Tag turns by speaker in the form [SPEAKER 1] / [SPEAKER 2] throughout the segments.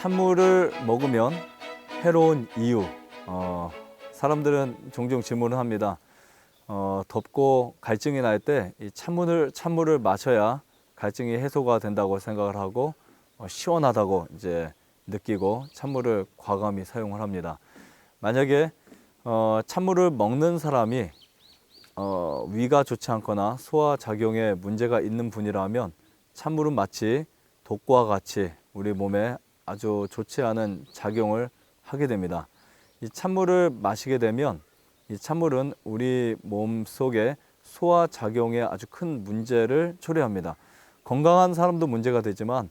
[SPEAKER 1] 찬물을 먹으면 해로운 이유. 어, 사람들은 종종 질문을 합니다. 어, 덥고 갈증이 날 때 이 찬물을 찬물을 마셔야 갈증이 해소가 된다고 생각을 하고 어, 시원하다고 이제 느끼고 찬물을 과감히 사용을 합니다. 만약에 어, 찬물을 먹는 사람이 어, 위가 좋지 않거나 소화 작용에 문제가 있는 분이라면 찬물은 마치 독과 같이 우리 몸에 아주 좋지 않은 작용을 하게 됩니다. 이 찬물을 마시게 되면 이 찬물은 우리 몸 속에 소화 작용에 아주 큰 문제를 초래합니다. 건강한 사람도 문제가 되지만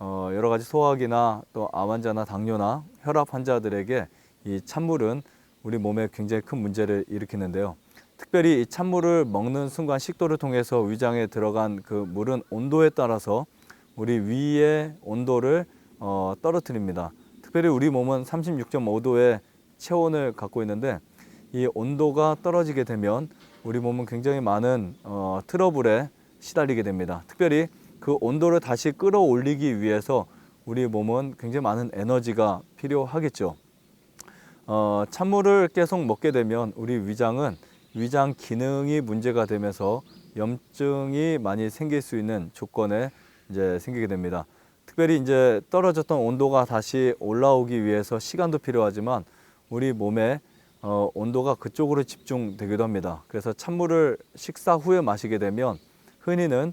[SPEAKER 1] 어, 여러 가지 소화기나 또 암 환자나 당뇨나 혈압 환자들에게 이 찬물은 우리 몸에 굉장히 큰 문제를 일으키는데요. 특별히 이 찬물을 먹는 순간 식도를 통해서 위장에 들어간 그 물은 온도에 따라서 우리 위의 온도를 어, 떨어뜨립니다. 특별히 우리 몸은 36.5도의 체온을 갖고 있는데 이 온도가 떨어지게 되면 우리 몸은 굉장히 많은 어, 트러블에 시달리게 됩니다. 특별히 그 온도를 다시 끌어올리기 위해서 우리 몸은 굉장히 많은 에너지가 필요하겠죠. 어, 찬물을 계속 먹게 되면 우리 위장은 위장 기능이 문제가 되면서 염증이 많이 생길 수 있는 조건에 이제 생기게 됩니다. 특별히 이제 떨어졌던 온도가 다시 올라오기 위해서 시간도 필요하지만 우리 몸에 어, 온도가 그쪽으로 집중되기도 합니다. 그래서 찬물을 식사 후에 마시게 되면 흔히는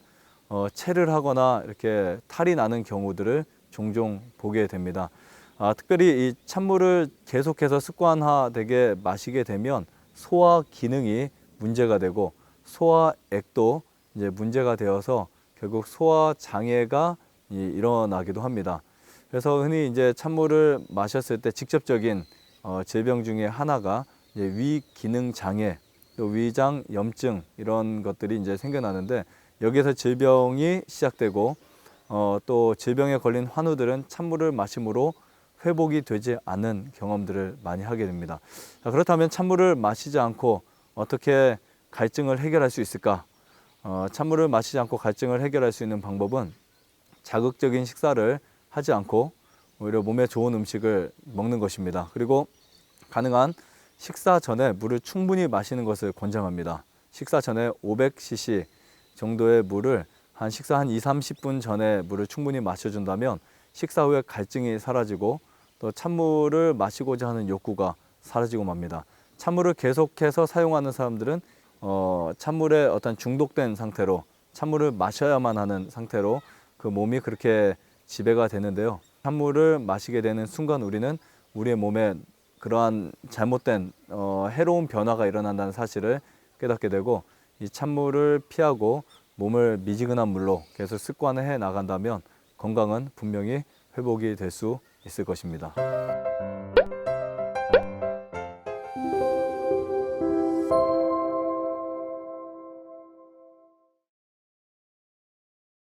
[SPEAKER 1] 어, 체를 하거나 이렇게 탈이 나는 경우들을 종종 보게 됩니다. 아, 특별히 이 찬물을 계속해서 습관화되게 마시게 되면 소화 기능이 문제가 되고 소화액도 이제 문제가 되어서 결국 소화 장애가 이- 일어나기도 합니다. 그래서 흔히 이제 찬물을 마셨을 때 직접적인 어, 질병 중에 하나가 위 기능 장애, 또 위장 염증 이런 것들이 이제 생겨나는데 여기에서 질병이 시작되고 어, 또 질병에 걸린 환우들은 찬물을 마심으로 회복이 되지 않은 경험들을 많이 하게 됩니다. 자, 그렇다면 찬물을 마시지 않고 어떻게 갈증을 해결할 수 있을까? 어, 찬물을 마시지 않고 갈증을 해결할 수 있는 방법은 자극적인 식사를 하지 않고 오히려 몸에 좋은 음식을 먹는 것입니다. 그리고 가능한 식사 전에 물을 충분히 마시는 것을 권장합니다. 식사 전에 500cc 정도의 물을 한 식사 한 2, 30분 전에 물을 충분히 마셔준다면 식사 후에 갈증이 사라지고 또 찬물을 마시고자 하는 욕구가 사라지고 맙니다. 찬물을 계속해서 사용하는 사람들은 어, 찬물에 어떤 중독된 상태로 찬물을 마셔야만 하는 상태로 그 몸이 그렇게 지배가 되는데요. 찬물을 마시게 되는 순간 우리는 우리의 몸에 그러한 잘못된 어, 해로운 변화가 일어난다는 사실을 깨닫게 되고 이 찬물을 피하고 몸을 미지근한 물로 계속 습관을 해 나간다면 건강은 분명히 회복이 될 수 있을 것입니다.